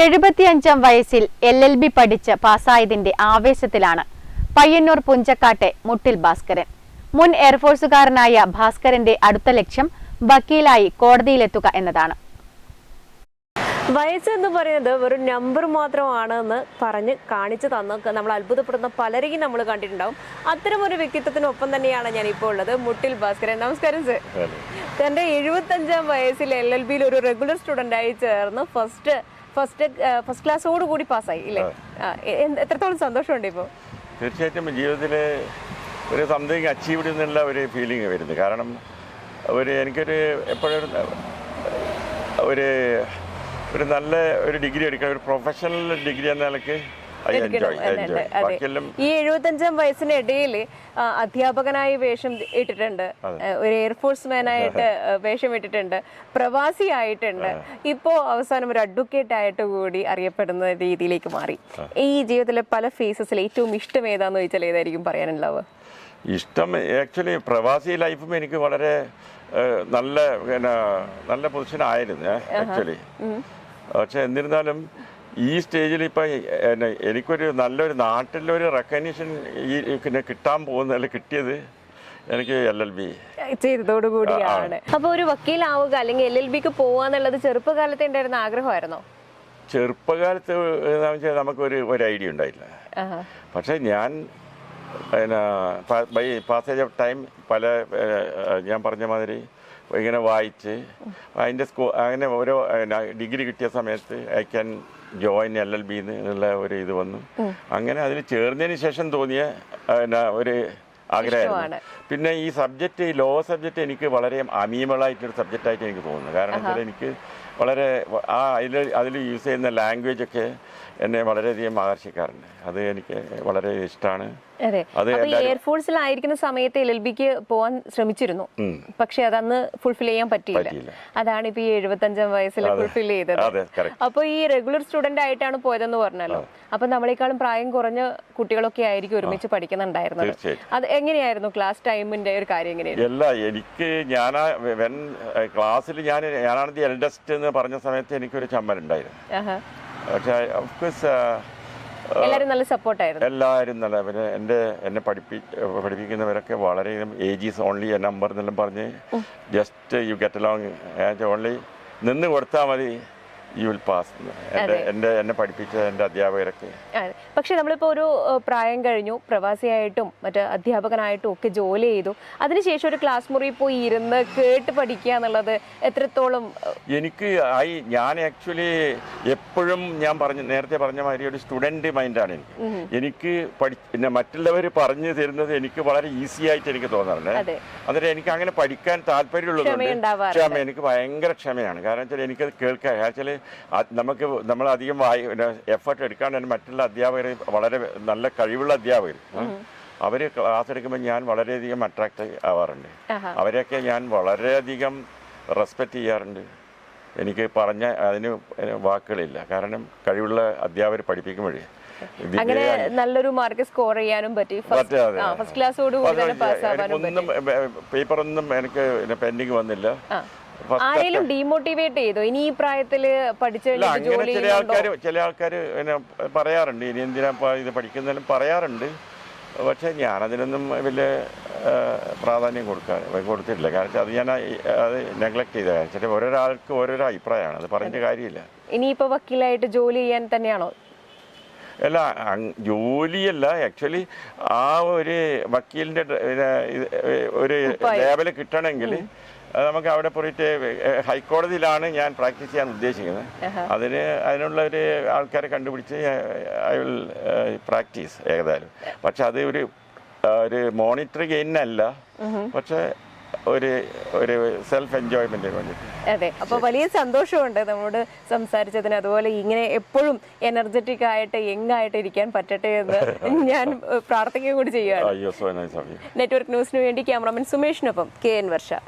എഴുപത്തിയഞ്ചാം വയസ്സിൽ L L B പഠിച്ച് പാസ്സായതിന്റെ ആവേശത്തിലാണ് പയ്യന്നൂർ പുഞ്ചക്കാട്ടെ മുട്ടിൽ ഭാസ്കരൻ. മുൻ എയർഫോഴ്സുകാരനായ ഭാസ്കരന്റെ അടുത്ത ലക്ഷ്യം വക്കീലായി കോടതിയിലെത്തുക എന്നതാണ്. വയസ്സ് എന്ന് പറയുന്നത് വെറും നമ്പർ മാത്രമാണെന്ന് പറഞ്ഞ് കാണിച്ചു തന്നൊക്കെ നമ്മൾ അത്ഭുതപ്പെടുന്ന പലരെയും നമ്മൾ കണ്ടിട്ടുണ്ടാവും. അത്തരം ഒരു വ്യക്തിത്വത്തിനൊപ്പം തന്നെയാണ് ഞാൻ ഇപ്പോൾ ഉള്ളത് മുട്ടിൽ ഭാസ്കരൻ. നമസ്കാരം സർ തന്റെ എഴുപത്തഞ്ചാം വയസ്സിൽ എൽ എൽ ബിയിൽ ഒരു റെഗുലർ സ്റ്റുഡന്റ് ആയി ചേർന്ന് ഫസ്റ്റ് ഫസ്റ്റ് ഫസ്റ്റ് ക്ലാസ്സോട് കൂടി പാസ്സായി ഇല്ലേ? എത്രത്തോളം സന്തോഷമുണ്ട് ഇപ്പോൾ തീർച്ചയായിട്ടും ജീവിതത്തിൽ ഒരു സംതിങ് അച്ചീവ്ഡ് എന്നുള്ള ഒരു ഫീലിംഗ് വരുന്നത് കാരണം ഒരു എനിക്കൊരു എപ്പോഴും ഒരു ഒരു നല്ല ഒരു ഡിഗ്രി എടുക്കുക ഒരു പ്രൊഫഷണൽ ഡിഗ്രി എന്ന നിലയ്ക്ക് ഈ എഴുപത്തഞ്ചാം വയസ്സിനിടയിൽ അധ്യാപകനായി വേഷം ഇട്ടിട്ടുണ്ട്. ഒരു എയർഫോഴ്സ് മാനായിട്ട് വേഷം ഇട്ടിട്ടുണ്ട്. പ്രവാസി ആയിട്ടുണ്ട്. ഇപ്പോ അവസാനം ഒരു അഡ്വക്കേറ്റ് ആയിട്ട് കൂടി അറിയപ്പെടുന്ന രീതിയിലേക്ക് മാറി. ഈ ജീവിതത്തിലെ പല ഫേസസിൽ ഏറ്റവും ഇഷ്ടം ഏതാന്ന് ചോദിച്ചാൽ ഏതായിരിക്കും പറയാനുണ്ടാവുക ഇഷ്ടം ആക്ച്വലി പ്രവാസി ലൈഫും എനിക്ക് വളരെ നല്ല പിന്നെ നല്ല പൊസിഷൻ ആയിരുന്നു ആക്ച്വലി പക്ഷെ എന്നിരുന്നാലും ഈ സ്റ്റേജിൽ ഇപ്പം എന്നെ എനിക്കൊരു നല്ലൊരു നാട്ടിലൊരു റെക്കഗ്നീഷൻ ഈ പിന്നെ കിട്ടാൻ പോകുന്ന അല്ലെങ്കിൽ കിട്ടിയത് എനിക്ക് എൽ എൽ ബി ചെയ്തതോടുകൂടിയാണ് അപ്പൊ ഒരു വക്കീലാവുക അല്ലെങ്കിൽ എൽ എൽ ബിക്ക് പോവാന്നുള്ളത് ചെറുപ്പകാലത്തെ ഉണ്ടായിരുന്ന ആഗ്രഹമായിരുന്നോ? ചെറുപ്പകാലത്ത് നമുക്കൊരു ഒരു ഐഡിയ ഉണ്ടായില്ല. പക്ഷെ പക്ഷേ ഞാൻ പിന്നെ ബൈ പാസേജ് ഓഫ് ടൈം പല ഞാൻ പറഞ്ഞ മാതിരി ഇങ്ങനെ വായിച്ച് അതിന്റെ സ്കൂ അങ്ങനെ ഓരോ ഡിഗ്രി കിട്ടിയ സമയത്ത് I can join L L B എന്നുള്ള ഒരു ഇത് വന്നു. അങ്ങനെ അതിൽ ചേർന്നതിന് ശേഷം തോന്നിയ ഒരു ആഗ്രഹമായിരുന്നു. പിന്നെ ഈ സബ്ജക്റ്റ് ലോ സബ്ജക്റ്റ് എനിക്ക് വളരെ അമീമളായിട്ടൊരു സബ്ജക്റ്റായിട്ട് എനിക്ക് തോന്നുന്നു. കാരണം വെച്ചാൽ എനിക്ക് വളരെ ആ അതിൽ അതിൽ യൂസ് ചെയ്യുന്ന ലാംഗ്വേജ് ഒക്കെ എന്നെ വളരെയധികം ആകർഷിക്കാറുണ്ട്. അത് എനിക്ക് വളരെ ഇഷ്ടമാണ്. എയർഫോഴ്സിലായിരിക്കുന്ന സമയത്ത് എൽ എൽ ബിക്ക് പോവാൻ ശ്രമിച്ചിരുന്നു. പക്ഷെ അതന്ന് ഫുൾഫിൽ ചെയ്യാൻ പറ്റിയില്ല. അതാണ് ഇപ്പൊ ഈ എഴുപത്തഞ്ചാം വയസ്സിൽ ഫുൾഫിൽ ചെയ്തത്. അപ്പൊ ഈ റെഗുലർ സ്റ്റുഡന്റ് ആയിട്ടാണ് പോയതെന്ന് പറഞ്ഞല്ലോ. അപ്പൊ നമ്മളെക്കാളും പ്രായം കുറഞ്ഞ കുട്ടികളൊക്കെ ആയിരിക്കും ഒരുമിച്ച് പഠിക്കുന്നുണ്ടായിരുന്നത്. അത് എങ്ങനെയായിരുന്നു ക്ലാസ് ടൈമിന്റെ ഒരു കാര്യം എങ്ങനെയായിരുന്നു? അല്ല എനിക്ക് ഞാൻ വെൻ ക്ലാസ്സിൽ ഞാൻ ഞാനാണ് ദി എൽഡസ്റ്റ് എന്ന് പറഞ്ഞ സമയത്ത് എനിക്കൊരു ചമ്മൽ ഉണ്ടായിരുന്നു. പക്ഷേ ഓഫ്കോഴ്സ് എല്ലാരും നല്ല സപ്പോർട്ടായിരുന്നു എല്ലാവരും നല്ല പിന്നെ എന്റെ എന്നെ പഠിപ്പി പഠിപ്പിക്കുന്നവരൊക്കെ വളരെ age is only a number എന്നെല്ലാം പറഞ്ഞ് just you get along only നിന്ന് കൊടുത്താൽ മതി. യു വിൽ പാസ് എന്റെ എന്നെ പഠിപ്പിച്ച എന്റെ അധ്യാപകരൊക്കെ. പക്ഷെ നമ്മളിപ്പോ ഒരു പ്രായം കഴിഞ്ഞു. പ്രവാസിയായിട്ടും മറ്റ് അധ്യാപകനായിട്ടും ഒക്കെ ജോലി ചെയ്തു. അതിനുശേഷം ഒരു ക്ലാസ് മുറിയിൽ പോയി ഇരുന്ന് കേട്ട് പഠിക്കുക എന്നുള്ളത് എത്രത്തോളം എനിക്ക് ആയി ഞാൻ ആക്ച്വലി എപ്പോഴും ഞാൻ പറഞ്ഞു നേരത്തെ പറഞ്ഞ മാതിരി ഒരു സ്റ്റുഡന്റ് മൈൻഡാണ് എനിക്ക്. എനിക്ക് പഠി പിന്നെ മറ്റുള്ളവർ പറഞ്ഞു തരുന്നത് എനിക്ക് വളരെ ഈസി ആയിട്ട് എനിക്ക് തോന്നാറുണ്ട്. അന്നേരം എനിക്ക് അങ്ങനെ പഠിക്കാൻ താല്പര്യമുള്ളത്. ക്ഷമ എനിക്ക് ഭയങ്കര ക്ഷമയാണ്. കാരണം വെച്ചാൽ എനിക്കത് കേൾക്കാൻ വെച്ചാൽ നമുക്ക് നമ്മൾ അധികം വായി എഫേർട്ട് എടുക്കാൻ തന്നെ മറ്റുള്ള അധ്യാപകർ വളരെ നല്ല കഴിവുള്ള അധ്യാപകർ. അവർ ക്ലാസ് എടുക്കുമ്പോൾ ഞാൻ വളരെയധികം അട്രാക്ട് ആവാറുണ്ട്. അവരെയൊക്കെ ഞാൻ വളരെയധികം റെസ്പെക്റ്റ് ചെയ്യാറുണ്ട്. എനിക്ക് പറഞ്ഞ അതിന് വാക്കുകളില്ല. കാരണം കഴിവുള്ള അധ്യാപകർ പഠിപ്പിക്കുമ്പോഴേ അങ്ങനെ നല്ലൊരു മാർക്ക് സ്കോർ ചെയ്യാനും പറ്റി. ഫസ്റ്റ് ക്ലാസ്സോട് ഒന്നും പേപ്പറൊന്നും എനിക്ക് പെൻഡിങ് വന്നില്ല. ആരെങ്കിലും ഡീമോട്ടിവേറ്റ് ചെയ്തോ? ഇനി ഈ പ്രായത്തിൽ പഠിച്ചു അങ്ങനെ ചില ആൾക്കാർ ചില ആൾക്കാർ പിന്നെ പറയാറുണ്ട്. ഇനി എന്തിനാ ഇത് പഠിക്കുന്നതിനും പറയാറുണ്ട്. പക്ഷേ ഞാനതിനൊന്നും വലിയ പ്രാധാന്യം കൊടുക്കാൻ കൊടുത്തിട്ടില്ല. കാരണം അത് ഞാൻ അത് നെഗ്ലക്ട് ചെയ്ത കാരണം വെച്ചാൽ ഓരോരാൾക്ക് ഓരോരോ അഭിപ്രായമാണ്. അത് പറഞ്ഞ കാര്യമില്ല. ഇനിയിപ്പോ വക്കീലായിട്ട് ജോലി ചെയ്യാൻ തന്നെയാണോ? അല്ല ജോലിയല്ല. ആക്ച്വലി ആ ഒരു വക്കീലിന്റെ ഒരു ലേബൽ കിട്ടണമെങ്കിൽ നമുക്ക് അവിടെ പോയിട്ട് ഹൈക്കോടതിയിലാണ് ഞാൻ പ്രാക്ടീസ് ചെയ്യാൻ ഉദ്ദേശിക്കുന്നത്. അതിന് അതിനുള്ള ഒരു ആൾക്കാരെ കണ്ടുപിടിച്ച് ഐ വിൽ പ്രാക്ടീസ് ഏകദേശം പക്ഷെ അത് ഒരു ഒരു മോണിറ്ററി ഗെയിനല്ല. പക്ഷെ ഒരു ഒരു സെൽഫ് എൻജോയ്മെന്റ് വേണ്ടിയിട്ട് അതെ. അപ്പൊ വലിയ സന്തോഷമുണ്ട് നമ്മോട് സംസാരിച്ചതിന്. അതുപോലെ ഇങ്ങനെ എപ്പോഴും എനർജറ്റിക് ആയിട്ട് യങ്ങായിട്ട് ഇരിക്കാൻ പറ്റട്ടെ എന്ന് ഞാൻ പ്രാർത്ഥിക്കുകയും കൂടി ചെയ്യുകയാണ് നെറ്റ്വർക്ക് ന്യൂസിന് വേണ്ടി ക്യാമറമാൻ സുമേഷിനൊപ്പം കെ എൻ വർഷ.